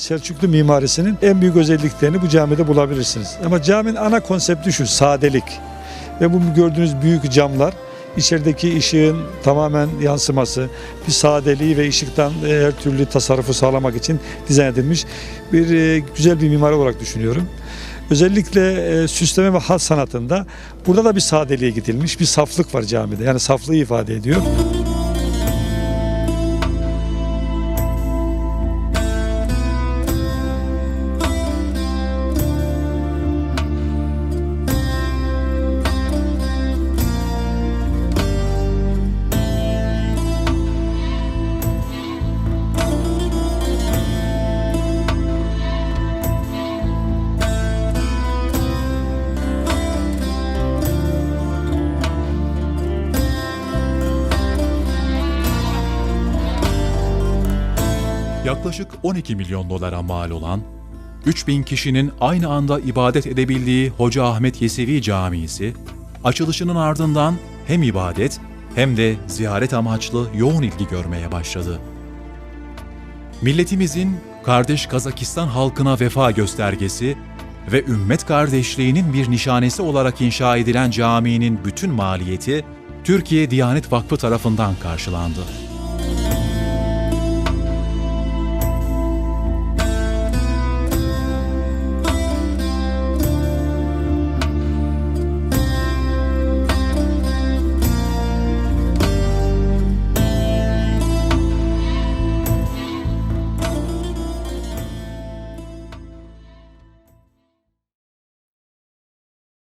Selçuklu mimarisinin en büyük özelliklerini bu camide bulabilirsiniz. Ama caminin ana konsepti şu, sadelik. Ve bu gördüğünüz büyük camlar, içerideki ışığın tamamen yansıması, bir sadeliği ve ışıktan e, her türlü tasarrufu sağlamak için dizayn edilmiş bir e, güzel bir mimari olarak düşünüyorum. Özellikle e, süsleme ve hat sanatında burada da bir sadeliğe gidilmiş, bir saflık var camide. Yani saflığı ifade ediyor. Yaklaşık 12 milyon dolara mal olan, 3000 kişinin aynı anda ibadet edebildiği Hoca Ahmet Yesevi Camisi, açılışının ardından hem ibadet hem de ziyaret amaçlı yoğun ilgi görmeye başladı. Milletimizin kardeş Kazakistan halkına vefa göstergesi ve ümmet kardeşliğinin bir nişanesi olarak inşa edilen caminin bütün maliyeti Türkiye Diyanet Vakfı tarafından karşılandı.